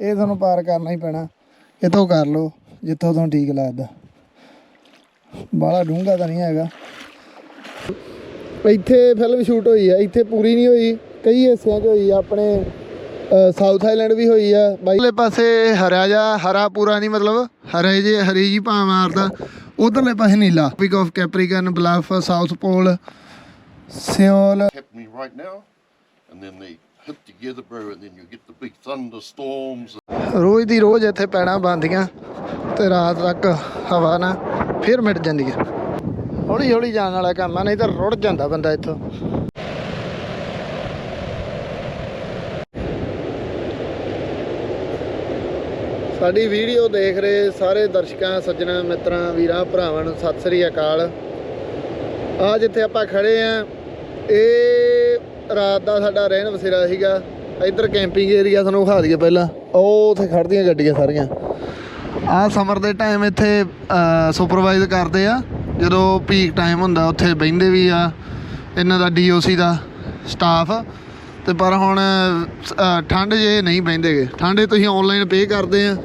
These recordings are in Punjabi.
ਇਹ ਤੁਹਾਨੂੰ ਪਾਰ ਕਰਨਾ ਹੀ ਪੈਣਾ। ਇੱਥੋਂ ਕਰ ਲਓ ਜਿੱਥੋਂ ਤੁਹਾਨੂੰ ਠੀਕ ਲੱਗਦਾ। ਬਾਹਲਾ ਡੂੰਘਾ ਤਾਂ ਨਹੀਂ ਹੈਗਾ। ਇੱਥੇ ਫਿਲਮ ਸ਼ੂਟ ਹੋਈ ਆ ਇੱਥੇ ਪੂਰੀ ਨਹੀਂ ਹੋਈ ਕਈ ਹਿੱਸਿਆਂ 'ਚ ਹੋਈ ਆ ਆਪਣੇ ਸਾਊਥ ਆਈਲੈਂਡ ਵੀ ਹੋਈ ਆ। ਬਾਈਲੇ ਪਾਸੇ ਹਰਾ ਜਾ ਹਰਾ ਪੂਰਾ ਨਹੀਂ ਮਤਲਬ ਹਰੇ ਜੇ ਹਰੀ ਜੀ ਭਾਂ ਮਾਰਦਾ। ਉਧਰਲੇ ਪਾਸੇ ਨੀਲਾ। Pick of Capricorn Bluff South Pole Seoul happening right now, and then they hit together, bro, and then you get the big thunderstorms. ਰੋਜ਼ ਦੀ ਰੋਜ਼ ਇੱਥੇ ਪੈਣਾ ਬੰਦੀਆਂ ਤੇ ਰਾਤ ਤੱਕ ਹਵਾ ਨਾ ਫਿਰ ਮਿਟ ਜਾਂਦੀ ਹੈ। ਹੌਲੀ ਹੌਲੀ ਜਾਣ ਵਾਲਾ ਕੰਮ ਆ ਨਹੀਂ ਤਾਂ ਰੁੜ ਜਾਂਦਾ ਬੰਦਾ ਇੱਥੋਂ। ਸਾਡੀ ਵੀਡੀਓ ਦੇਖ ਰਹੇ ਸਾਰੇ ਦਰਸ਼ਕਾਂ ਸੱਜਣਾ ਮਿੱਤਰਾਂ ਵੀਰਾਂ ਭਰਾਵਾਂ ਨੂੰ ਸਤਿ ਸ੍ਰੀ ਅਕਾਲ। ਆ ਜਿੱਥੇ ਆਪਾਂ ਖੜੇ ਆ ਇਹ ਰਾਤ ਦਾ ਸਾਡਾ ਰਹਿਣ ਵਸੇਰਾ ਸੀਗਾ ਇੱਧਰ ਕੈਂਪਿੰਗ ਏਰੀਆ ਤੁਹਾਨੂੰ ਵਿਖਾ ਦਈਏ ਪਹਿਲਾਂ। ਉਹ ਉੱਥੇ ਖੜਦੀਆਂ ਗੱਡੀਆਂ ਸਾਰੀਆਂ। ਆ ਸਮਰ ਦੇ ਟਾਈਮ ਇੱਥੇ ਸੁਪਰਵਾਈਜ਼ ਕਰਦੇ ਆ। ਜਦੋਂ ਪੀਕ ਟਾਈਮ ਹੁੰਦਾ ਉੱਥੇ ਬਹਿੰਦੇ ਵੀ ਆ ਇਹਨਾਂ ਦਾ ਡੀਓਸੀ ਦਾ ਸਟਾਫ ਤੇ ਪਰ ਹੁਣ ਅ, ਠੰਡ ਜੇ ਨਹੀਂ ਬਹਿੰਦੇਗੇ। ਠੰਡੇ ਤੁਸੀਂ ਆਨਲਾਈਨ ਪੇ ਕਰਦੇ ਆ।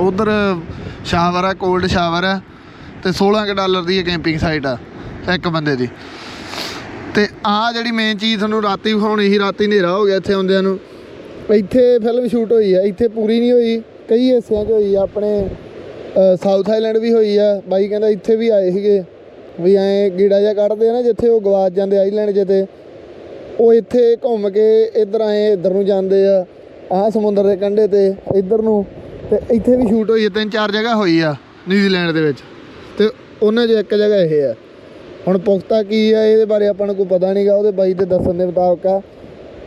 ਉਧਰ ਸ਼ਾਵਰ ਆ ਕੋਲਡ ਸ਼ਾਵਰ ਆ। ਤੇ 16 ਕੁ ਡਾਲਰ ਦੀ ਇਹ ਕੈਂਪਿੰਗ ਸਾਈਟ ਆ ਇੱਕ ਬੰਦੇ ਦੀ। ਤੇ ਆ ਜਿਹੜੀ ਮੇਨ ਚੀਜ਼ ਤੁਹਾਨੂੰ ਰਾਤੀ ਵਿਖਾਉਣੀ ਸੀ, ਰਾਤੀ ਹਨੇਰਾ ਹੋ ਗਿਆ ਇੱਥੇ ਆਉਂਦਿਆਂ ਨੂੰ। ਇੱਥੇ ਫਿਲਮ ਸ਼ੂਟ ਹੋਈ ਆ, ਇੱਥੇ ਪੂਰੀ ਨਹੀਂ ਹੋਈ, ਕਈ ਹਿੱਸਿਆਂ 'ਚ ਹੋਈ ਆ, ਆਪਣੇ ਸਾਊਥ ਆਈਲੈਂਡ ਵੀ ਹੋਈ ਆ। ਬਾਈ ਕਹਿੰਦਾ ਇੱਥੇ ਵੀ ਆਏ ਸੀਗੇ, ਵੀ ਐਂ ਗੀੜਾ ਜਿਹਾ ਕੱਢਦੇ ਆ ਨਾ, ਜਿੱਥੇ ਉਹ ਗਵਾਚ ਜਾਂਦੇ ਆਈਲੈਂਡ 'ਚ ਤੇ, ਉਹ ਇੱਥੇ ਘੁੰਮ ਕੇ ਇੱਧਰ ਆਏ, ਇੱਧਰ ਨੂੰ ਜਾਂਦੇ ਆ, ਆਹ ਸਮੁੰਦਰ ਦੇ ਕੰਢੇ ਤੇ, ਇੱਧਰ ਨੂੰ, ਤੇ ਇੱਥੇ ਵੀ ਸ਼ੂਟ ਹੋਈ ਆ, ਤਿੰਨ ਚਾਰ ਜਗ੍ਹਾ ਹੋਈ ਆ ਨਿਊਜ਼ੀਲੈਂਡ ਦੇ ਵਿੱਚ। ਤੇ ਉਹਨਾਂ 'ਚ ਇੱਕ ਜਗ੍ਹਾ ਇਹ ਆ ਹੁਣ ਪੁਖਤਾ ਕੀ ਆ, ਇਹਦੇ ਬਾਰੇ ਆਪਾਂ ਨੂੰ ਕੋਈ ਪਤਾ ਨਹੀਂਗਾ, ਉਹਦੇ ਬਾਈ ਦੇ ਦੱਸਣ ਦੇ ਮੁਤਾਬਕ ਆ।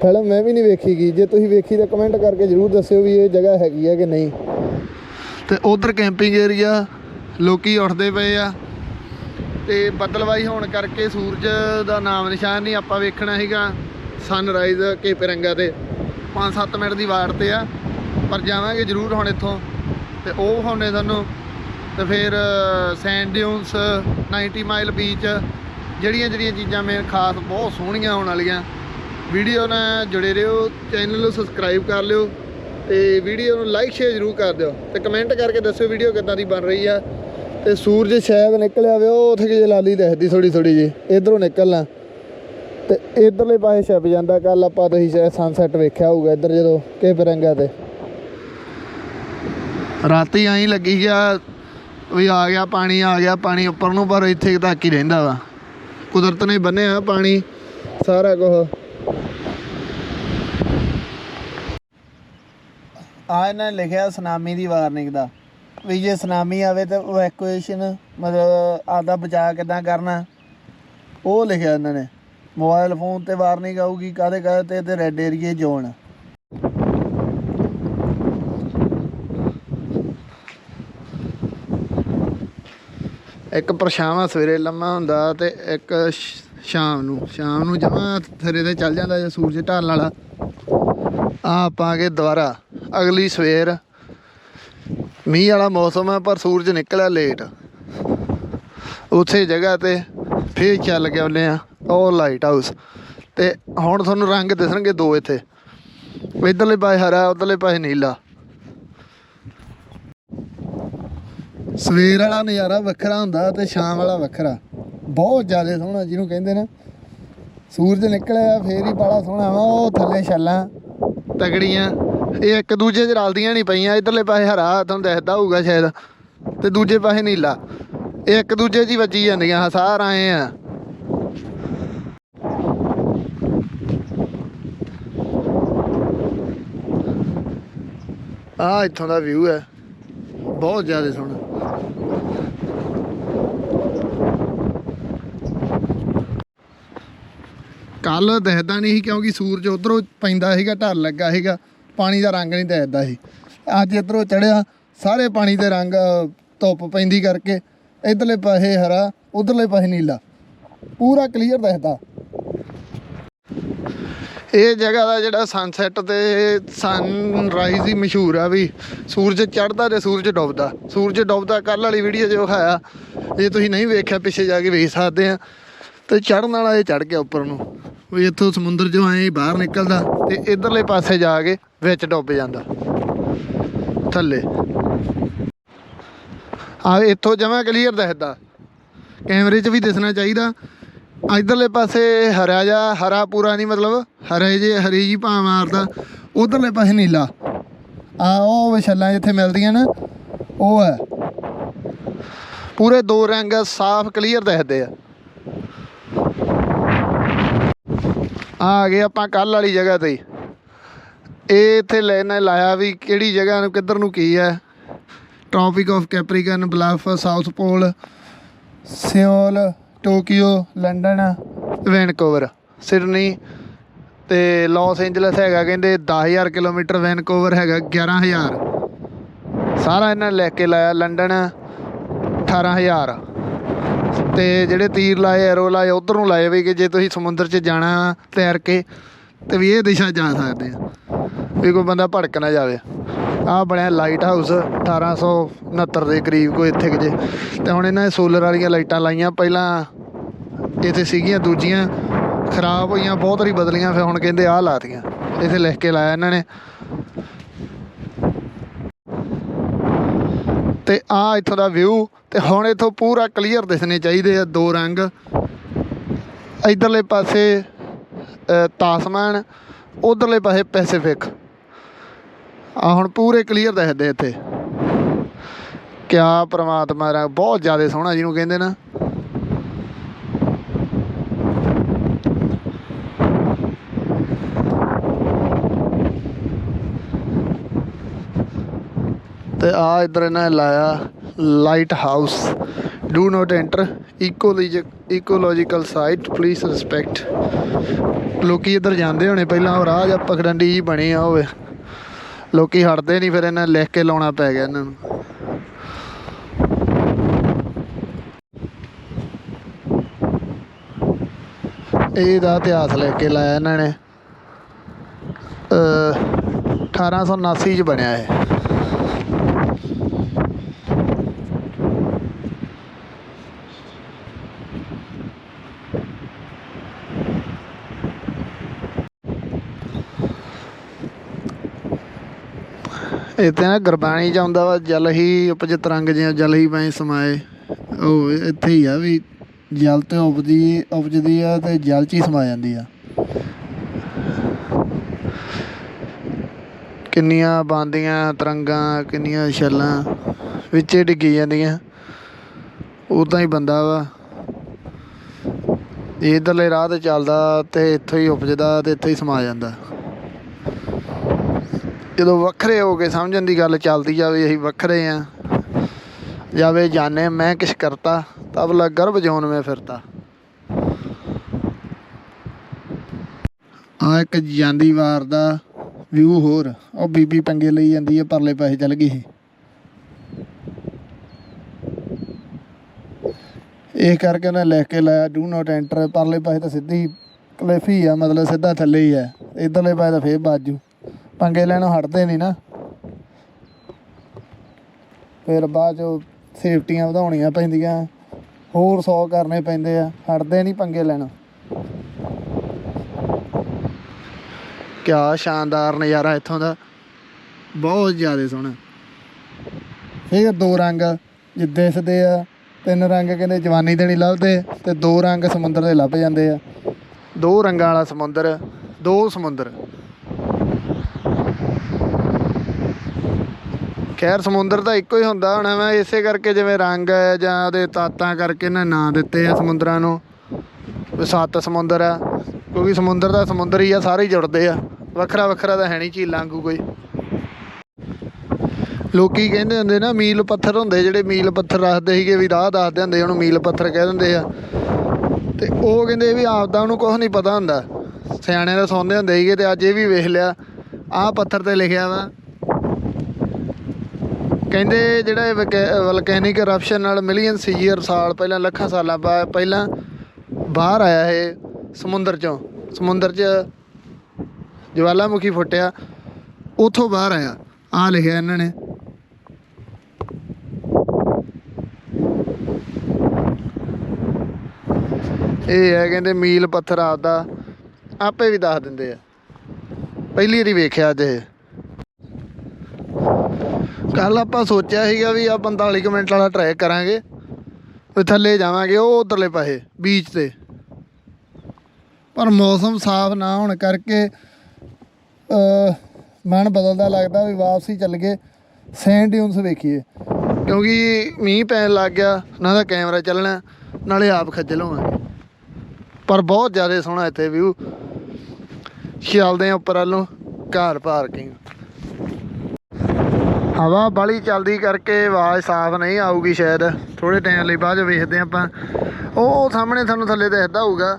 ਫਿਲਮ ਮੈਂ ਵੀ ਨਹੀਂ ਵੇਖੀਗੀ, ਜੇ ਤੁਸੀਂ ਵੇਖੀ ਤਾਂ ਕਮੈਂਟ ਕਰਕੇ ਜਰੂਰ ਦੱਸਿਓ ਵੀ ਇਹ ਜਗ੍ਹਾ ਹੈਗੀ ਆ ਕਿ ਨਹੀਂ। ਤੇ ਉਧਰ ਕੈਂਪਿੰਗ ਏਰੀਆ ਲੋਕੀ ਉੱਠਦੇ ਪਏ ਆ। ਤੇ ਬੱਦਲਵਾਈ ਹੋਣ ਕਰਕੇ ਸੂਰਜ ਦਾ ਨਾਮ ਨਿਸ਼ਾਨ ਨਹੀਂ ਆਪਾਂ ਵੇਖਣਾ ਹੈਗਾ ਸਨਰਾਈਜ਼ ਕੇ ਕੇਪਰੰਗਾ ਤੇ। 5-7 ਮਿੰਟ ਦੀ ਵਾਟ ਤੇ ਆ, ਪਰ ਜਾਵਾਂਗੇ ਜਰੂਰ ਹੁਣ ਇੱਥੋਂ। ਤੇ ਉਹ ਹੁਣੇ ਤੁਹਾਨੂੰ ਤੇ ਫਿਰ ਸੈਂਡ ਡਿਊਨਸ 90 ਮਾਈਲ ਬੀਚ, ਜਿਹੜੀਆਂ ਜਿਹੜੀਆਂ ਚੀਜ਼ਾਂ ਮੇਰੇ ਖਾਸ ਬਹੁਤ ਸੋਹਣੀਆਂ ਹੋਣ ਵਾਲੀਆਂ। ਵੀਡੀਓ ਨਾਲ ਜੁੜੇ ਰਹੋ, ਚੈਨਲ ਨੂੰ ਸਬਸਕ੍ਰਾਈਬ ਕਰ ਲਿਓ ਤੇ ਵੀਡੀਓ ਨੂੰ ਲਾਈਕ, ਸ਼ੇਅਰ ਜਰੂਰ ਕਰ ਦਿਓ ਤੇ ਕਮੈਂਟ ਕਰਕੇ ਦੱਸਿਓ ਵੀਡੀਓ ਕਿੱਦਾਂ ਦੀ ਬਣ ਰਹੀ ਆ। ਤੇ ਸੂਰਜ ਸ਼ਾਇਦ ਨਿਕਲਿਆ ਆਵੇ ਉਹ ਉੱਥੇ ਕਿ ਲਾਲੀ ਦਿਖਦੀ ਥੋੜੀ ਥੋੜੀ ਜੀ ਇਧਰੋਂ ਨਿਕਲਣਾ। ਤੇ ਇਧਰਲੇ ਪਾਸੇ ਛਪ ਜਾਂਦਾ ਕੱਲ ਆਪਾਂ ਤੁਸੀਂ ਸ਼ਾਇਦ ਸਨਸੈਟ ਵੇਖਿਆ ਹੋਊਗਾ ਇੱਧਰ ਜਦੋਂ ਕਿ ਫਿਰੰਗਾ ਤੇ। ਰਾਤੀ ਆਈ ਲੱਗੀ ਗਿਆ ਵੀ ਆ ਗਿਆ ਪਾਣੀ, ਆ ਗਿਆ ਪਾਣੀ, ਉੱਪਰ ਨੂੰ ਪਰ ਇੱਥੇ ਤੱਕ ਹੀ ਰਹਿੰਦਾ ਵਾ। ਕੁਦਰਤ ਨੇ ਬੰਨਿਆ ਪਾਣੀ, ਸਾਰਾ ਕੁਝ ਆ ਇਹਨਾਂ ਨੇ ਲਿਖਿਆ ਸੁਨਾਮੀ ਦੀ ਵਾਰਨਿੰਗ ਦਾ, ਵੀ ਜੇ ਸੁਨਾਮੀ ਆਵੇ ਤਾਂ ਇਵੈਕੂਏਸ਼ਨ ਮਤਲਬ ਆਪਦਾ ਬਚਾਅ ਕਿਦਾਂ ਕਰਨਾ। ਉਹ ਲਿਖਿਆ ਇਹਨਾਂ ਨੇ। ਮੋਬਾਈਲ ਫੋਨ ਤੇ ਵਾਰਨਿੰਗ ਆਊਗੀ ਕਾਦੇ ਕਾਦੇ ਤੇ? ਤੇ ਰੈੱਡ ਏਰੀਏ ਜ਼ੋਨ ਇੱਕ ਪਰਛਾਵਾਂ ਸਵੇਰੇ ਲੰਮਾ ਹੁੰਦਾ ਤੇ ਇੱਕ ਸ਼- ਸ਼ਾਮ ਨੂੰ। ਸ਼ਾਮ ਨੂੰ ਜਮਾ ਥਰੇ ਤੇ ਚੱਲ ਜਾਂਦਾ ਜੇ ਸੂਰਜ ਢਲਣ ਵਾਲਾ। ਆ ਆਪਾਂ ਆ ਦੁਬਾਰਾ ਅਗਲੀ ਸਵੇਰ। ਮੀਂਹ ਵਾਲਾ ਮੌਸਮ ਹੈ ਪਰ ਸੂਰਜ ਨਿਕਲਿਆ ਲੇਟ ਉਥੇ ਜਗ੍ਹਾ ਤੇ ਫੇਰ ਚੱਲ ਕੇ ਆਉਂਦੇ ਆ ਉਹ ਲਾਈਟ ਹਾਊਸ ਤੇ ਹੁਣ ਤੁਹਾਨੂੰ ਰੰਗ ਦਿਸਣਗੇ ਦੋ ਇੱਥੇ। ਇਧਰਲੇ ਪਾਸੇ ਹਰਾ, ਉਧਰਲੇ ਪਾਸੇ ਨੀਲਾ। ਸਵੇਰ ਵਾਲਾ ਨਜ਼ਾਰਾ ਵੱਖਰਾ ਹੁੰਦਾ ਤੇ ਸ਼ਾਮ ਵਾਲਾ ਵੱਖਰਾ। ਬਹੁਤ ਜ਼ਿਆਦਾ ਸੋਹਣਾ ਜਿਹਨੂੰ ਕਹਿੰਦੇ ਨਾ। ਸੂਰਜ ਨਿਕਲਿਆ, ਫੇਰ ਹੀ ਬੜਾ ਸੋਹਣਾ ਵਾ, ਉਹ ਥੱਲੇ ਛੱਲਾਂ ਤਗੜੀਆਂ। ਇਹ ਇੱਕ ਦੂਜੇ 'ਚ ਰਲਦੀਆਂ ਨਹੀਂ ਪਈਆਂ, ਇਧਰਲੇ ਪਾਸੇ ਹਰਾ ਤੁਹਾਨੂੰ ਦਿਖਦਾ ਹੋਊਗਾ ਸ਼ਾਇਦ, ਤੇ ਦੂਜੇ ਪਾਸੇ ਨੀਲਾ। ਇਹ ਇੱਕ ਦੂਜੇ 'ਚ ਹੀ ਵੱਜੀ ਜਾਂਦੀਆਂ, ਹਸਾਰ ਆਏ ਆ। ਆ ਇੱਥੋਂ ਦਾ ਵਿਊ ਹੈ। ਬਹੁਤ ਜ਼ਿਆਦਾ ਸੋਹਣਾ। ਕੱਲ ਦਹਿਦਾ ਨਹੀਂ ਸੀ ਕਿਉਂਕਿ ਸੂਰਜ ਉਧਰੋਂ ਪੈਂਦਾ ਸੀਗਾ, ਢਲ ਲੱਗਾ ਸੀਗਾ, ਪਾਣੀ ਦਾ ਰੰਗ ਨਹੀਂ ਦਹਿਦਾ ਸੀ। ਅੱਜ ਇਧਰੋਂ ਚੜਿਆ ਸਾਰੇ ਪਾਣੀ ਦੇ ਰੰਗ ਧੁੱਪ ਪੈਂਦੀ ਕਰਕੇ, ਇਧਰਲੇ ਪਾਸੇ ਹਰਾ, ਉਧਰਲੇ ਪਾਸੇ ਨੀਲਾ। ਪੂਰਾ ਕਲੀਅਰ ਦਿਖਦਾ। ਇਹ ਜਗ੍ਹਾ ਦਾ ਜਿਹੜਾ ਸਨਸੈਟ ਤੇ ਸਨਰਾਈਜ਼ ਹੀ ਮਸ਼ਹੂਰ ਆ ਵੀ ਸੂਰਜ ਚੜ੍ਹਦਾ ਤੇ ਸੂਰਜ ਡੁੱਬਦਾ। ਸੂਰਜ ਡੁੱਬਦਾ ਕੱਲ ਵਾਲੀ ਵੀਡੀਓ 'ਚ ਵਿਖਾਇਆ ਜੇ ਤੁਸੀਂ ਨਹੀਂ ਵੇਖਿਆ, ਪਿੱਛੇ ਜਾ ਕੇ ਵੇਖ ਸਕਦੇ ਆ। ਤੇ ਚੜ੍ਹਨ ਵਾਲਾ ਇਹ ਚੜ੍ਹ ਗਿਆ ਉੱਪਰ ਨੂੰ। ਵੀ ਇੱਥੋਂ ਸਮੁੰਦਰ ਚੋਂ ਐਂ ਹੀ ਬਾਹਰ ਨਿਕਲਦਾ ਤੇ ਇਧਰਲੇ ਪਾਸੇ ਜਾ ਕੇ ਵਿੱਚ ਡੁੱਬ ਜਾਂਦਾ। ਥੱਲੇ। ਆ ਇੱਥੋਂ ਜਮਾ ਕਲੀਅਰ ਦਿਖਦਾ। ਕੈਮਰੇ 'ਚ ਵੀ ਦਿਸਣਾ ਚਾਹੀਦਾ। ਇਧਰਲੇ ਪਾਸੇ ਹਰਾ ਜਾ ਹਰਾ ਪੂਰਾ ਨਹੀਂ ਮਤਲਬ, ਹਰੇ ਜੇ, ਹਰੀ ਜੀ ਭਾਂ ਮਾਰਦਾ। ਉਧਰਲੇ ਪਾਸੇ ਨੀਲਾ। ਆ ਉਹ ਵਿਛੱਲਾਂ ਜਿੱਥੇ ਮਿਲਦੀਆਂ ਨਾ, ਉਹ ਹੈ ਪੂਰੇ ਦੋ ਰੰਗ ਸਾਫ਼ ਕਲੀਅਰ ਦਿਖਦੇ ਆ। ਆ ਗਏ ਆਪਾਂ ਕੱਲ ਵਾਲੀ ਜਗ੍ਹਾ ਤੇ। ਇਹ ਇੱਥੇ ਲੈਣਾ ਲਾਇਆ ਵੀ ਕਿਹੜੀ ਜਗ੍ਹਾ ਨੂੰ, ਕਿੱਧਰ ਨੂੰ ਕੀ ਹੈ। Tropic of Capricorn Bluff south pole Seoul Tokyo London Vancouver Sydney ਤੇ ਲਾਸ ਐਂਜਲਸ ਹੈਗਾ ਕਹਿੰਦੇ 10000 ਕਿਲੋਮੀਟਰ ਵੈਨਕੂਵਰ ਹੈਗਾ 11000 ਸਾਰਾ ਇਹਨਾਂ ਨੇ ਲੈ ਕੇ ਲਾਇਆ ਲੰਡਨ 18000 ਤੇ ਜਿਹੜੇ ਤੀਰ ਲਾਏ, ਐਰੋ ਲਾਏ, ਉਧਰ ਨੂੰ ਲਾਏ ਵੀ ਕਿ ਜੇ ਤੁਸੀਂ ਸਮੁੰਦਰ 'ਚ ਜਾਣਾ ਤੈਰ ਕੇ, ਤੇ ਵੀ ਇਹ ਦਿਸ਼ਾ ਜਾ ਸਕਦੇ ਆ। ਵੀ ਕੋਈ ਬੰਦਾ ਭੜਕ ਨਾ ਜਾਵੇ। ਆਹ ਬਣਿਆ ਲਾਈਟ ਹਾਊਸ 1869 ਦੇ ਕਰੀਬ ਕੋਈ ਇੱਥੇ ਕੁ ਜੇ। ਤੇ ਹੁਣ ਇਹਨਾਂ ਨੇ ਸੋਲਰ ਵਾਲੀਆਂ ਲਾਈਟਾਂ ਲਾਈਆਂ। ਪਹਿਲਾਂ ਇੱਥੇ ਸੀਗੀਆਂ, ਦੂਜੀਆਂ ਖਰਾਬ ਹੋਈਆਂ, ਬਹੁਤ ਵਾਰੀ ਬਦਲੀਆਂ, ਫਿਰ ਹੁਣ ਕਹਿੰਦੇ ਆਹ ਲਾਤੀਆਂ ਇੱਥੇ ਲਿਖ ਕੇ ਲਾਇਆ ਇਹਨਾਂ ਨੇ। ਤੇ ਆ ਇੱਥੋਂ ਦਾ ਵਿਊ ਤੇ ਹੁਣ ਇੱਥੋਂ ਪੂਰਾ ਕਲੀਅਰ ਦਿਸਣੇ ਚਾਹੀਦੇ ਆ ਦੋ ਰੰਗ। ਇਧਰਲੇ ਪਾਸੇ ਤਾਸਮਾਨ ਉਧਰਲੇ ਪਾਸੇ ਪੈਸੀਫਿਕ ਆ ਹੁਣ ਪੂਰੇ ਕਲੀਅਰ ਦਿਖਦੇ ਇੱਥੇ। ਕਿਆ ਪ੍ਰਮਾਤਮਾ ਰੰਗ ਬਹੁਤ ਜ਼ਿਆਦਾ ਸੋਹਣਾ ਜਿਹਨੂੰ ਕਹਿੰਦੇ ਨਾ। ਆ ਇਧਰ ਇਹਨਾਂ ਨੇ ਲਾਇਆ lighthouse do not enter ecological site please respect ਲੋਕੀ ਇੱਧਰ ਜਾਂਦੇ ਹੋਣੇ ਪਹਿਲਾਂ, ਉਹ ਰਾਹ ਜਾਂ ਪਖਡੰਡੀ ਜੀ ਬਣੀ ਆ ਹੋਵੇ ਲੋਕੀ ਹਟਦੇ ਨਹੀਂ, ਫਿਰ ਇਹਨਾਂ ਨੇ ਲਿਖ ਕੇ ਲਾਉਣਾ ਪੈ ਗਿਆ ਇਹਨਾਂ ਨੂੰ। ਇਹਦਾ ਇਤਿਹਾਸ ਲੈ ਕੇ ਲਾਇਆ ਇਹਨਾਂ ਨੇ। ਅ 1879 ਚ ਬਣਿਆ ਇਹ। ਇਹ ਤੇ ਨਾ ਗੁਰਬਾਣੀ ਚ ਆਉਂਦਾ ਵਾ, ਜਲ ਹੀ ਉਪਜ ਤਰੰਗ ਜਿਹਾ, ਜਲ ਹੀ ਮੈਂ ਸਮਾਏ। ਉਹ ਇੱਥੇ ਹੀ ਆ ਵੀ ਜਲ ਤੇ ਉਪਜੀ, ਉਪਜਦੀ ਆ ਤੇ ਜਲ ਚ ਹੀ ਸਮਾ ਜਾਂਦੀ ਆ। ਕਿੰਨੀਆਂ ਬਾਂਦੀਆਂ, ਤਰੰਗਾਂ, ਕਿੰਨੀਆਂ ਛੱਲਾਂ ਵਿੱਚ ਡਿੱਗੀ ਜਾਂਦੀਆਂ। ਉਦਾਂ ਹੀ ਬੰਦਾ ਵਾ। ਇਹ ਇਧਰਲੇ ਰਾਹ ਤੇ ਚੱਲਦਾ ਤੇ ਇੱਥੋਂ ਹੀ ਉਪਜਦਾ ਤੇ ਇੱਥੇ ਹੀ ਸਮਾ ਜਾਂਦਾ। ਜਦੋਂ ਵੱਖਰੇ ਹੋ ਕੇ ਸਮਝਣ ਦੀ ਗੱਲ ਚੱਲਦੀ ਜਾਵੇ ਅਸੀਂ ਵੱਖਰੇ ਆ ਜਾਵੇ ਜਾਣੇ ਮੈਂ ਕਿਛ ਕਰਤਾ ਤਬ ਲਾ ਗਰਭ ਜੋਨ ਮੈਂ ਫਿਰਤਾ। ਆ ਇੱਕ ਜਾਂਦੀ ਵਾਰ ਦਾ ਵਿਊ ਹੋਰ, ਉਹ ਬੀਬੀ ਪੰਗੇ ਲਈ ਜਾਂਦੀ ਹੈ ਪਰਲੇ ਪਾਸੇ ਚੱਲ ਗਈ ਸੀ। ਇਹ ਕਰਕੇ ਉਹਨੇ ਲਿਖ ਕੇ ਲਾਇਆ ਡੂ ਨਾਟ ਐਂਟਰ ਪਰਲੇ ਪਾਸੇ ਤਾਂ ਸਿੱਧੀ ਕਲਿਫ ਹੀ ਆ, ਮਤਲਬ ਸਿੱਧਾ ਥੱਲੇ ਹੀ ਆ। ਇਧਰਲੇ ਪਾਸੇ ਤਾਂ ਫੇਰ ਬਾਜੂ ਪੰਗੇ ਲੈਣੋਂ ਹਟਦੇ ਨਹੀਂ ਨਾ। ਫਿਰ ਬਾਅਦ ਚ ਸੇਫਟੀਆਂ ਵਧਾਉਣੀਆਂ ਪੈਂਦੀਆਂ। ਹੋਰ 100 ਕਰਨੇ ਪੈਂਦੇ ਆ, ਹਟਦੇ ਨਹੀਂ ਪੰਗੇ ਲੈਣੋਂ। ਕਿਆ ਸ਼ਾਨਦਾਰ ਨਜ਼ਾਰਾ ਇੱਥੋਂ ਦਾ। ਬਹੁਤ ਜ਼ਿਆਦਾ ਸੋਹਣਾ। ਫਿਰ ਦੋ ਰੰਗ ਜਿੱਦੇ ਦਿਸਦੇ ਆ, ਤਿੰਨ ਰੰਗ ਕਹਿੰਦੇ ਜਵਾਨੀ ਦੇ ਨਹੀਂ ਲੱਭਦੇ ਤੇ ਦੋ ਰੰਗ ਸਮੁੰਦਰ ਦੇ ਲੱਭ ਜਾਂਦੇ ਆ। ਦੋ ਰੰਗਾਂ ਵਾਲਾ ਸਮੁੰਦਰ, ਦੋ ਸਮੁੰਦਰ। ਖੈਰ ਸਮੁੰਦਰ ਤਾਂ ਇੱਕੋ ਹੀ ਹੁੰਦਾ ਹੁਣ ਮੈਂ ਇਸੇ ਕਰਕੇ ਜਿਵੇਂ ਰੰਗ ਹੈ ਜਾਂ ਉਹਦੇ ਤਾਤਾਂ ਕਰਕੇ ਇਹਨਾਂ ਨਾਂ ਦਿੱਤੇ ਆ ਸਮੁੰਦਰਾਂ ਨੂੰ, ਵੀ ਸੱਤ ਸਮੁੰਦਰ ਆ, ਕਿਉਂਕਿ ਸਮੁੰਦਰ ਦਾ ਸਮੁੰਦਰ ਹੀ ਆ, ਸਾਰੇ ਹੀ ਜੁੜਦੇ ਆ, ਵੱਖਰਾ ਵੱਖਰਾ ਤਾਂ ਹੈ ਨਹੀਂ ਝੀਲਾਂ ਵਾਂਗੂ ਕੋਈ। ਲੋਕੀ ਕਹਿੰਦੇ ਹੁੰਦੇ ਨਾ, ਮੀਲ ਪੱਥਰ ਹੁੰਦੇ ਜਿਹੜੇ ਮੀਲ ਪੱਥਰ ਰੱਖਦੇ ਸੀਗੇ, ਵੀ ਰਾਹ ਦੱਸਦੇ ਹੁੰਦੇ ਉਹਨੂੰ ਮੀਲ ਪੱਥਰ ਕਹਿ ਦਿੰਦੇ ਆ। ਤੇ ਉਹ ਕਹਿੰਦੇ ਵੀ ਆਪਦਾ ਉਹਨੂੰ ਕੁਝ ਨਹੀਂ ਪਤਾ ਹੁੰਦਾ ਸਿਆਣੇ ਦਾ ਸੌਂਦੇ ਹੁੰਦੇ ਸੀਗੇ ਤੇ ਅੱਜ ਇਹ ਵੀ ਵੇਖ ਲਿਆ, ਆਹ ਪੱਥਰ ਤੇ ਲਿਖਿਆ ਵਾ ਕਹਿੰਦੇ ਜਿਹੜਾ ਇਹ ਵਲਕੈਨਿਕ eruption ਨਾਲ ਮਿਲੀਅਨ ਸੀਅਰ ਸਾਲ ਪਹਿਲਾਂ, ਲੱਖਾਂ ਸਾਲਾਂ ਬਾਅਦ ਪਹਿਲਾਂ ਬਾਹਰ ਆਇਆ ਇਹ ਸਮੁੰਦਰ ਚੋਂ। ਸਮੁੰਦਰ 'ਚ ਜਵਾਲਾਮੁਖੀ ਫੁੱਟਿਆ, ਉਥੋਂ ਬਾਹਰ ਆਇਆ। ਆ ਲਿਖਿਆ ਇਹਨਾਂ ਨੇ। ਇਹ ਹੈ ਕਹਿੰਦੇ ਮੀਲ ਪੱਥਰ ਆਪਦਾ, ਆਪੇ ਵੀ ਦੱਸ ਦਿੰਦੇ ਆ। ਪਹਿਲੀ ਵਾਰੀ ਵੇਖਿਆ ਅੱਜ ਇਹ। ਕੱਲ ਆਪਾਂ ਸੋਚਿਆ ਸੀਗਾ ਵੀ ਆ 45 ਕੁ ਮਿੰਟ ਵਾਲਾ ਟਰੈਕ ਕਰਾਂਗੇ, ਵੀ ਥੱਲੇ ਜਾਵਾਂਗੇ, ਉਹ ਉਧਰਲੇ ਪਾਸੇ ਬੀਚ ਤੇ। ਪਰ ਮੌਸਮ ਸਾਫ਼ ਨਾ ਹੋਣ ਕਰਕੇ ਮਨ ਬਦਲਦਾ ਲੱਗਦਾ ਵੀ ਵਾਪਸੀ ਚੱਲ ਗਏ ਸੈਂਡ ਡਿਊਨਸ ਵੇਖੀਏ। ਕਿਉਂਕਿ ਮੀਂਹ ਪੈਣ ਲੱਗ ਗਿਆ, ਨਾ ਤਾਂ ਕੈਮਰਾ ਚੱਲਣਾ, ਨਾਲੇ ਆਪ ਖੱਜਲ ਹੋਵਾਂਗੇ। ਪਰ ਬਹੁਤ ਜ਼ਿਆਦਾ ਸੋਹਣਾ ਇੱਥੇ ਵਿਊ ਚੱਲਦੇ ਆ ਉੱਪਰ ਵੱਲੋਂ ਘਰ ਪਾਰਕਿੰਗ। ਹਵਾ ਬਾਲੀ ਚੱਲਦੀ ਕਰਕੇ ਆਵਾਜ਼ ਸਾਫ਼ ਨਹੀਂ ਆਊਗੀ ਸ਼ਾਇਦ। ਥੋੜੇ ਟਾਈਮ ਲਈ ਬਾਅਦ 'ਚ ਵੇਖਦੇ ਹਾਂ ਆਪਾਂ। ਉਹ ਸਾਹਮਣੇ ਤੁਹਾਨੂੰ ਥੱਲੇ ਦਿਖਦਾ ਹੋਊਗਾ।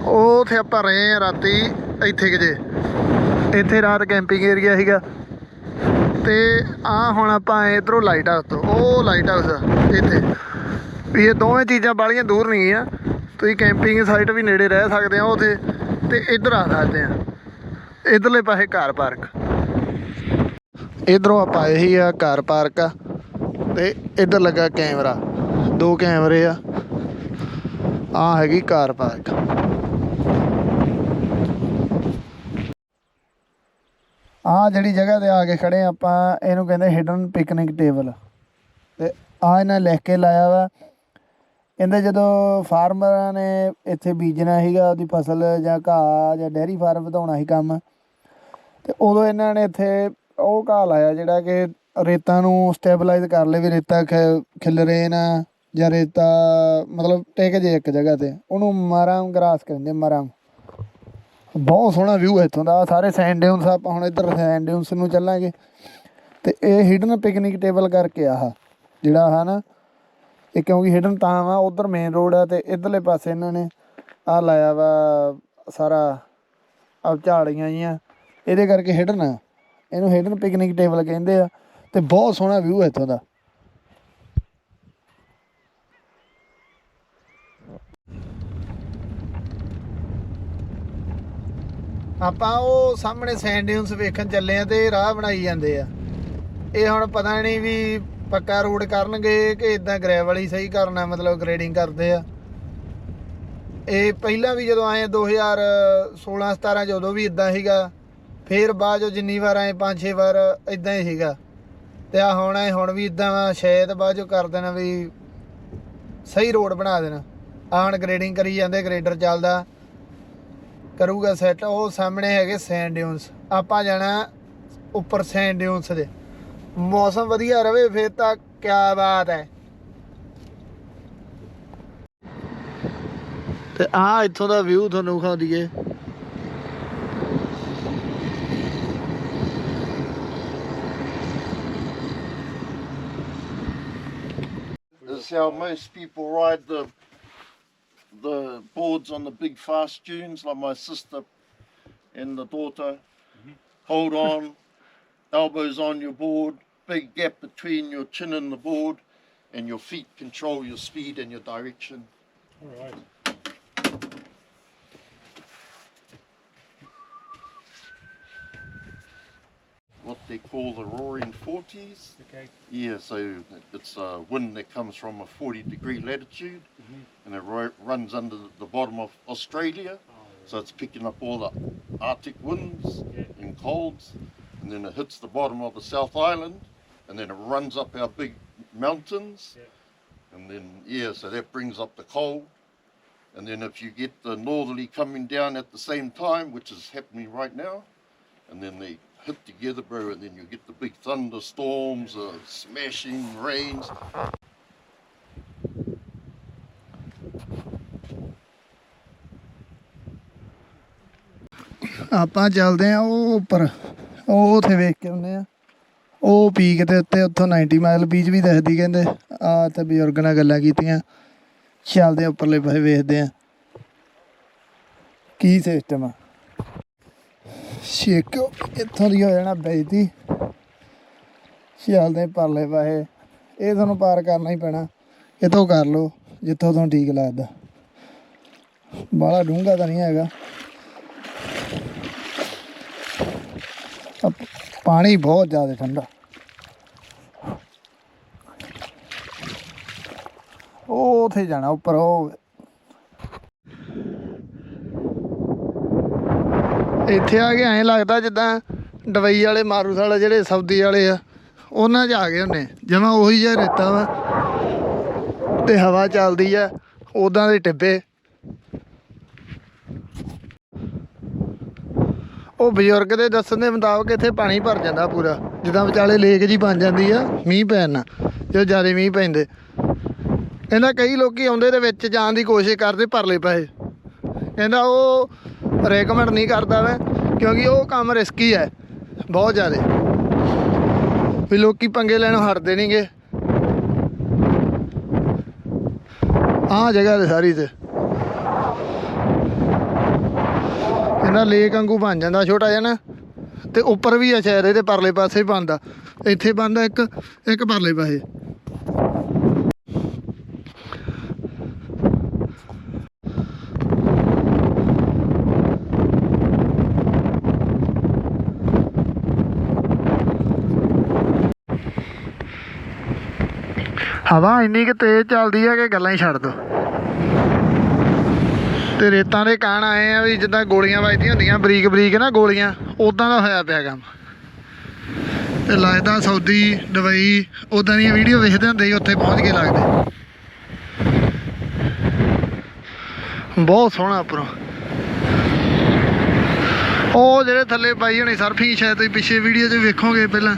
ਉਹ ਉੱਥੇ ਆਪਾਂ ਰਹੇ ਆ ਰਾਤੀ ਇੱਥੇ ਕਿਤੇ ਇੱਥੇ ਰਾਤ ਕੈਂਪਿੰਗ ਏਰੀਆ ਸੀਗਾ। ਤੇ ਆ ਹੁਣ ਆਪਾਂ ਇਧਰੋਂ ਲਾਈਟ ਹਾਊਸ ਤੋਂ, ਉਹ ਲਾਈਟ ਹਾਊਸ ਇੱਥੇ। ਵੀ ਇਹ ਦੋਵੇਂ ਚੀਜ਼ਾਂ ਬਾਲੀਆਂ ਦੂਰ ਨਹੀਂ ਆ ਤੁਸੀਂ ਕੈਂਪਿੰਗ ਸਾਈਟ ਵੀ ਨੇੜੇ ਰਹਿ ਸਕਦੇ ਆ ਉੱਥੇ। ਤੇ ਇੱਧਰ ਆ ਸਕਦੇ ਆ। ਇਧਰਲੇ ਪਾਸੇ ਕਾਰ ਪਾਰਕ ਇਧਰੋਂ ਆਪਾਂ ਆਏ ਹੀ ਆ ਕਾਰ ਪਾਰਕ ਆ, ਤੇ ਇੱਧਰ ਲੱਗਾ ਕੈਮਰਾ, ਦੋ ਕੈਮਰੇ ਆ। ਆ ਹੈਗੀ ਕਾਰ ਪਾਰਕ। ਆ ਜਿਹੜੀ ਜਗ੍ਹਾ ਤੇ ਆ ਕੇ ਖੜੇ ਆ ਆਪਾਂ, ਇਹਨੂੰ ਕਹਿੰਦੇ ਹਿਡਨ ਪਿਕਨਿਕ ਟੇਬਲ ਤੇ ਆ ਇਹਨਾਂ ਲਿਖ ਕੇ ਲਾਇਆ ਵਾ, ਕਹਿੰਦੇ ਜਦੋਂ ਫਾਰਮਰਾਂ ਨੇ ਇੱਥੇ ਬੀਜਣਾ ਸੀਗਾ, ਉਹਦੀ ਫਸਲ ਜਾਂ ਘਾਹ ਜਾਂ ਡੈਰੀ ਫਾਰਮ ਵਧਾਉਣਾ ਸੀ ਕੰਮ, ਤੇ ਉਦੋਂ ਇਹਨਾਂ ਨੇ ਇੱਥੇ ਉਹ ਘਾਹ ਲਾਇਆ ਜਿਹੜਾ ਕਿ ਰੇਤਾਂ ਨੂੰ ਸਟੇਬਲਾਈਜ਼ ਕਰ ਲੇ ਵੀ ਰੇਤਾ ਖ- ਖਿਲਰੇ ਨਾ ਜਾਂ ਰੇਤਾ ਮਤਲਬ ਟਿਕ ਜੇ ਇੱਕ ਜਗ੍ਹਾ ਤੇ। ਉਹਨੂੰ ਮਰਮ ਗਰਾਸ ਕਹਿੰਦੇ ਮਰਮ ਬਹੁਤ ਸੋਹਣਾ ਵਿਊ ਹੈ ਇੱਥੋਂ ਦਾ। ਆਹ ਸਾਰੇ ਸੈਂਡ ਡਿਊਨਸ ਆਪਾਂ ਹੁਣ ਇੱਧਰ ਸੈਂਡ ਡਿਊਨਸ ਨੂੰ ਚੱਲਾਂਗੇ। ਤੇ ਇਹ ਹਿਡਨ ਪਿਕਨਿਕ ਟੇਬਲ ਕਰਕੇ ਆਹ, ਜਿਹੜਾ ਆਹ ਨਾ, ਇਹ ਕਿਉਂਕਿ ਹਿਡਨ ਤਾਂ ਵਾ, ਉਧਰ ਮੇਨ ਰੋਡ ਆ ਤੇ ਇਧਰਲੇ ਪਾਸੇ ਇਹਨਾਂ ਨੇ ਆ ਲਾਇਆ ਵਾ ਸਾਰਾ ਆ ਝਾੜੀਆਂ ਜੀਆਂ। ਇਹਦੇ ਕਰਕੇ ਹਿਡਨ ਆ। ਇਹਨੂੰ ਹਿਡਨ ਪਿਕਨਿਕ ਟੇਬਲ ਕਹਿੰਦੇ ਆ, ਤੇ ਬਹੁਤ ਸੋਹਣਾ ਵਿਊ ਹੈ ਇੱਥੋਂ ਦਾ। ਆਪਾਂ ਉਹ ਸਾਹਮਣੇ ਸੈਂਡ ਡਿਊਨਸ ਵੇਖਣ ਚੱਲੇ ਆ ਤੇ ਰਾਹ ਬਣਾਈ ਜਾਂਦੇ ਆ। ਇਹ ਹੁਣ ਪਤਾ ਨਹੀਂ ਵੀ ਪੱਕਾ ਰੋਡ ਕਰਨਗੇ ਕਿ ਇਦਾਂ ਗ੍ਰੈਵਲ ਹੀ ਸਹੀ ਕਰਨਾ, ਮਤਲਬ ਗ੍ਰੇਡਿੰਗ ਕਰਦੇ ਆ। ਇਹ ਪਹਿਲਾਂ ਵੀ ਜਦੋਂ ਆਏ 2016 17 ਜਦੋਂ ਵੀ ਇਦਾਂ ਸੀਗਾ। ਫੇਰ ਬਾਅਦ ਜੋ ਜਿੰਨੀ ਵਾਰ ਆਏ ਪੰਜ ਛੇ ਵਾਰ ਇਦਾਂ ਹੀ ਸੀਗਾ। ਤੇ ਆ ਹੁਣ ਆਏ, ਹੁਣ ਵੀ ਇਦਾਂ ਵਾ ਸ਼ਾਇਦ ਬਾਅਦ ਜੋ ਕਰ ਦੇਣਾ ਵੀ ਸਹੀ ਰੋਡ ਬਣਾ ਦੇਣਾ। ਆਣ ਗ੍ਰੇਡਿੰਗ ਕਰੀ ਜਾਂਦੇ ਗ੍ਰੇਡਰ ਚੱਲਦਾ। ਕਰੂਗਾ ਸੈੱਟ ਉਹ ਸਾਹਮਣੇ ਹੈਗੇ ਸੈਂਡ ਡਿਊਨਸ ਆਪਾਂ ਜਾਣਾ ਉੱਪਰ ਸੈਂਡ ਡਿਊਨਸ ਦੇ। ਮੌਸਮ ਵਧੀਆ ਰਵੇ, ਫੇਰ ਤਾਂ ਕਿਆ ਬਾਤ ਹੈ ਤੇ ਆ ਇੱਥੋਂ ਦਾ ਵਿਊ ਤੁਹਾਨੂੰ ਵਿਖਾ that's how most people ride the the boards on the big fast dunes, like my sister and the daughter. Mm-hmm. Hold on, elbows on your board, big gap between your chin and the board, and your feet control your speed and your direction. All right. What they call the roaring 40s. Okay. Yeah, so it's a wind that comes from a 40 degree latitude mm-hmm. and it runs under the bottom of Australia. So it's picking up all the Arctic winds Yeah. and colds and then it hits the bottom of the South Island and then it runs up our big mountains. Yeah. And then, yeah, so that brings up the cold. And then if you get the northerly coming down at the same time, which is happening right now, and then they hit together, bro, and then you get the big thunderstorms, uh, smashing rains. ਆਪਾਂ ਚੱਲਦੇ ਆ ਉਹ ਉੱਪਰ। ਉਹ ਉਥੇ ਵੇਖ ਕੇ ਆਉਂਦੇ ਆ। ਉਹ ਪੀਕ ਦੇ ਉੱਤੇ ਉੱਥੋਂ 90 ਮਾਈਲ ਬੀਚ ਵੀ ਦਿਖਦੀ ਕਹਿੰਦੇ। ਆ ਤੇ ਬਜ਼ੁਰਗ ਨਾਲ ਗੱਲਾਂ ਕੀਤੀਆਂ। ਚੱਲਦੇ ਉੱਪਰਲੇ ਪਾਸੇ ਵੇਖਦੇ ਆ। ਕੀ ਸਿਸਟਮ ਆ? ਛੇਕ ਇੱਥੋਂ ਦੀ ਹੋ ਜਾਣਾ ਬੇਇੱਜ਼ਤੀ ਚੱਲਦੇ ਪਰਲੇ ਪਾਸੇ। ਇਹ ਤੁਹਾਨੂੰ ਪਾਰ ਕਰਨਾ ਹੀ ਪੈਣਾ। ਇੱਥੋਂ ਕਰ ਲਓ, ਜਿੱਥੋਂ ਤੁਹਾਨੂੰ ਠੀਕ ਲੱਗਦਾ। ਬਾਲਾ ਡੂੰਘਾ ਤਾਂ ਨਹੀਂ ਹੈਗਾ। ਪਾਣੀ ਬਹੁਤ ਜ਼ਿਆਦਾ ਠੰਡਾ। ਉਹ ਉਥੇ ਜਾਣਾ, ਉੱਪਰ ਉਹ ਇੱਥੇ ਆ ਕੇ ਐਂ ਲੱਗਦਾ ਜਿੱਦਾਂ ਡਬਈ ਵਾਲੇ ਮਾਰੂਥਲ ਜਿਹੜੇ ਸਾਊਦੀ ਵਾਲੇ ਆ, ਉਹਨਾਂ 'ਚ ਆ ਗਏ ਹੁੰਨੇ ਜਿਵੇਂ ਉਹੀ ਜਿਹਾ ਰੇਤਾ ਵਾ ਤੇ ਹਵਾ ਚੱਲਦੀ ਆ ਉਦਾਂ ਦੇ ਟਿੱਬੇ। ਉਹ ਬਜ਼ੁਰਗ ਦੇ ਦੱਸਣ ਦੇ ਮੁਤਾਬਕ ਇੱਥੇ ਪਾਣੀ ਭਰ ਜਾਂਦਾ ਪੂਰਾ। ਜਿੱਦਾਂ ਵਿਚਾਲੇ ਲੇਕ ਜੀ ਬਣ ਜਾਂਦੀ ਆ, ਮੀਂਹ ਪੈਣ ਨਾਲ ਜਦੋਂ ਜ਼ਿਆਦਾ ਮੀਂਹ ਪੈਂਦੇ। ਕਹਿੰਦਾ ਕਈ ਲੋਕੀ ਆਉਂਦੇ ਦੇ ਵਿੱਚ ਜਾਣ ਦੀ ਕੋਸ਼ਿਸ਼ ਕਰਦੇ ਪਰਲੇ ਪਾਸੇ। ਕਹਿੰਦਾ ਉਹ ਰეკਮੈਂਡ ਨਹੀਂ ਕਰਦਾ ਮੈਂ, ਕਿਉਂਕਿ ਉਹ ਕੰਮ ਰਿਸਕੀ ਹੈ, ਬਹੁਤ ਜ਼ਿਆਦਾ। ਵੀ ਲੋਕੀ ਪੰਗੇ ਲੈਣੋਂ ਹਟਦੇ ਨਹੀਂਗੇ ਆਹ ਜਗ੍ਹਾ ਤੇ ਸਾਰੀ ਤੇ। ਇਹਨਾਂ ਲੇਕ ਵਾਂਗੂ ਬਣ ਜਾਂਦਾ ਛੋਟਾ ਜਿਹਾ ਨਾ, ਤੇ ਉੱਪਰ ਵੀ ਆ ਸ਼ਾਇਦ, ਇਹਦੇ ਪਰਲੇ ਪਾਸੇ ਬਣਦਾ। ਇੱਥੇ ਬਣਦਾ ਇੱਕ ਇੱਕ ਪਰਲੇ ਪਾਸੇ। ਹਵਾ ਇੰਨੀ ਕਿ ਤੇਜ਼ ਚੱਲਦੀ ਹੈ ਕਿ ਗੱਲਾਂ ਹੀ ਛੱਡ ਦੋ। ਤੇ ਰੇਤਾਂ ਦੇ ਕਾਣ ਆਏ ਆ ਵੀ ਜਿੱਦਾਂ ਗੋਲੀਆਂ ਵੱਜਦੀਆਂ ਹੁੰਦੀਆਂ, ਬਰੀਕ ਬਰੀਕ ਨਾ ਗੋਲੀਆਂ ਉਦਾਂ ਦਾ ਹੋਇਆ ਪਿਆ ਕੰਮ। ਤੇ ਲੱਗਦਾ ਸਾਊਦੀ ਦੁਬਈ ਉਦਾਂ ਦੀਆਂ ਵੀਡੀਓ ਵੇਖਦੇ ਹੁੰਦੇ ਸੀ, ਉੱਥੇ ਪਹੁੰਚ ਕੇ ਲੱਗਦੇ। ਬਹੁਤ ਸੋਹਣਾ ਉੱਪਰੋਂ। ਉਹ ਜਿਹੜੇ ਥੱਲੇ ਪਾਈ ਹੋਣੀ ਸਰਫਿੰਗ ਸ਼ਾਇਦ ਤੁਸੀਂ ਪਿੱਛੇ ਵੀਡੀਓ 'ਚ ਵੇਖੋਗੇ ਪਹਿਲਾਂ।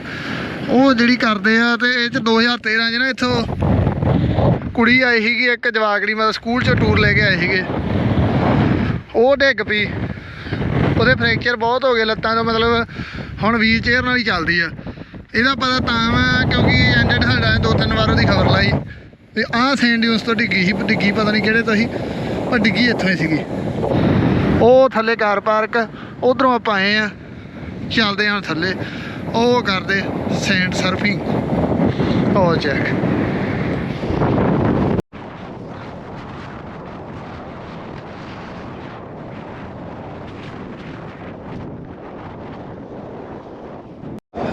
ਉਹ ਜਿਹੜੀ ਕਰਦੇ ਆ ਤੇ ਇਹ 'ਚ 2013 'ਚ ਨਾ ਇੱਥੋਂ ਕੁੜੀ ਆਈ ਸੀਗੀ, ਇੱਕ ਜਵਾਕੜੀ ਮਤਲਬ ਸਕੂਲ 'ਚੋਂ ਟੂਰ ਲੈ ਕੇ ਆਏ ਸੀਗੇ। ਉਹ ਡਿੱਗ ਪਈ। ਉਹਦੇ ਫ੍ਰੈਕਚਰ ਬਹੁਤ ਹੋ ਗਏ ਲੱਤਾਂ ਤੋਂ, ਮਤਲਬ ਹੁਣ ਵੀਲ ਚੇਅਰ ਨਾਲ ਹੀ ਚੱਲਦੀ ਆ। ਇਹਦਾ ਪਤਾ ਤਾਂ ਵਾ ਕਿਉਂਕਿ ਐਂਡਡ ਸਾਡਾ ਦੋ ਤਿੰਨ ਵਾਰ ਉਹਦੀ ਖਬਰ ਲਾਈ। ਵੀ ਆਹ ਸੈਂਡ ਡਿਊਸ ਤੋਂ ਡਿੱਗੀ ਸੀ, ਡਿੱਗੀ ਪਤਾ ਨਹੀਂ ਕਿਹੜੇ ਤੋਂ ਸੀ, ਪਰ ਡਿੱਗੀ ਇੱਥੋਂ ਹੀ ਸੀਗੀ। ਉਹ ਥੱਲੇ ਕਾਰ ਪਾਰਕ, ਉਧਰੋਂ ਆਪਾਂ ਆਏ ਆ। ਚੱਲਦੇ ਹਾਂ ਥੱਲੇ। ਉਹ ਕਰਦੇ ਸੈਂਡ ਸਰਫਿੰਗ ਉਹ ਚੈੱਕ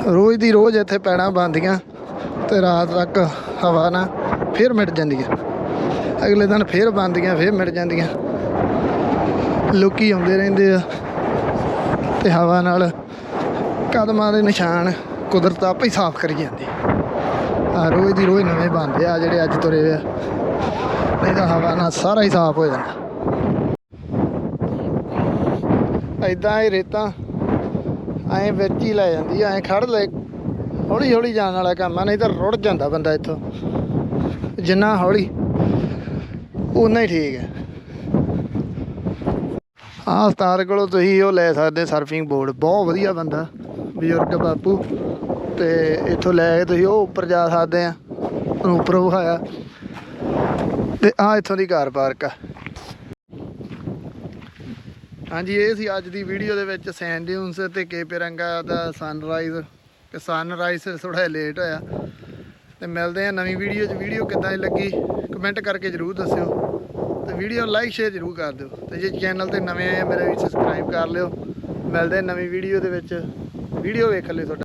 ਰੋਜ਼ ਦੀ ਰੋਜ਼ ਇੱਥੇ ਪੈਣਾ ਬੰਦੀਆਂ ਤੇ ਰਾਤ ਤੱਕ ਹਵਾ ਨਾ ਫਿਰ ਮਿਟ ਜਾਂਦੀਆਂ ਅਗਲੇ ਦਿਨ ਫਿਰ ਬੰਦੀਆਂ ਫਿਰ ਮਿਟ ਜਾਂਦੀਆਂ। ਲੋਕੀ ਆਉਂਦੇ ਰਹਿੰਦੇ ਆ ਤੇ ਹਵਾ ਨਾਲ ਕਦਮਾਂ ਦੇ ਨਿਸ਼ਾਨ ਕੁਦਰਤ ਆਪੇ ਹੀ ਸਾਫ਼ ਕਰੀ ਜਾਂਦੀ। ਆ ਰੋਜ਼ ਦੀ ਰੋਜ਼ ਨਵੇਂ ਬਣਦੇ ਆ ਜਿਹੜੇ ਅੱਜ ਤੁਰੇ ਹੋਏ ਆ। ਨਹੀਂ ਤਾਂ ਹਵਾ ਨਾਲ ਸਾਰਾ ਹੀ ਸਾਫ਼ ਹੋ ਜਾਂਦਾ। ਐਦਾਂ ਇਹ ਰੇਤਾਂ ਐਂ ਵਿੱਚ ਹੀ ਲੈ ਜਾਂਦੀ, ਐਂ ਖੜ ਲੈ, ਹੌਲੀ ਹੌਲੀ ਜਾਣ ਵਾਲਾ ਕੰਮ ਆ, ਨਹੀਂ ਤਾਂ ਰੁੜ ਜਾਂਦਾ ਬੰਦਾ ਇੱਥੋਂ। ਜਿੰਨਾ ਹੌਲੀ ਉਨਾ ਹੀ ਠੀਕ ਹੈ। ਆਹ ਸਤਾਰ ਕੋਲੋਂ ਤੁਸੀਂ ਉਹ ਲੈ ਸਕਦੇ ਸਰਫਿੰਗ ਬੋਰਡ ਬਹੁਤ ਵਧੀਆ ਬੰਦਾ, ਬਜ਼ੁਰਗ ਬਾਪੂ। ਤੇ ਇੱਥੋਂ ਲੈ ਕੇ ਤੁਸੀਂ ਉਹ ਉੱਪਰ ਜਾ ਸਕਦੇ ਆ, ਉਹਨੂੰ ਉੱਪਰ ਵਿਖਾਇਆ। ਤੇ ਆ ਇੱਥੋਂ ਦੀ ਕਾਰ ਪਾਰਕ ਆ। ਹਾਂਜੀ, ਇਹ ਸੀ ਅੱਜ ਦੀ ਵੀਡੀਓ ਦੇ ਵਿੱਚ ਸੈਂਡ ਡਿਊਨਸ ਤੇ ਕੇਪੇਰੰਗਾ ਦਾ ਸਨਰਾਈਜ਼ ਤੇ ਸਨਰਾਈਜ਼ ਥੋੜਾ ਲੇਟ ਹੋਇਆ। ਤੇ ਮਿਲਦੇ ਆ ਨਵੀਂ ਵੀਡੀਓ 'ਚ। ਵੀਡੀਓ ਕਿੱਦਾਂ ਦੀ ਲੱਗੀ? ਕਮੈਂਟ ਕਰਕੇ ਜਰੂਰ ਦੱਸਿਓ। ਤੇ ਵੀਡੀਓ ਲਾਈਕ ਸ਼ੇਅਰ ਜਰੂਰ ਕਰ ਦਿਓ। ਤੇ ਜੇ ਚੈਨਲ ਤੇ ਨਵੇਂ ਆਏ ਆ, ਮੇਰੇ ਵੀ ਸਬਸਕ੍ਰਾਈਬ ਕਰ ਲਿਓ। ਮਿਲਦੇ ਨਵੀਂ ਵੀਡੀਓ ਦੇ ਵਿੱਚ। ਵੀਡੀਓ ਵੇਖ ਲਿਓ ਤੁਹਾਡਾ।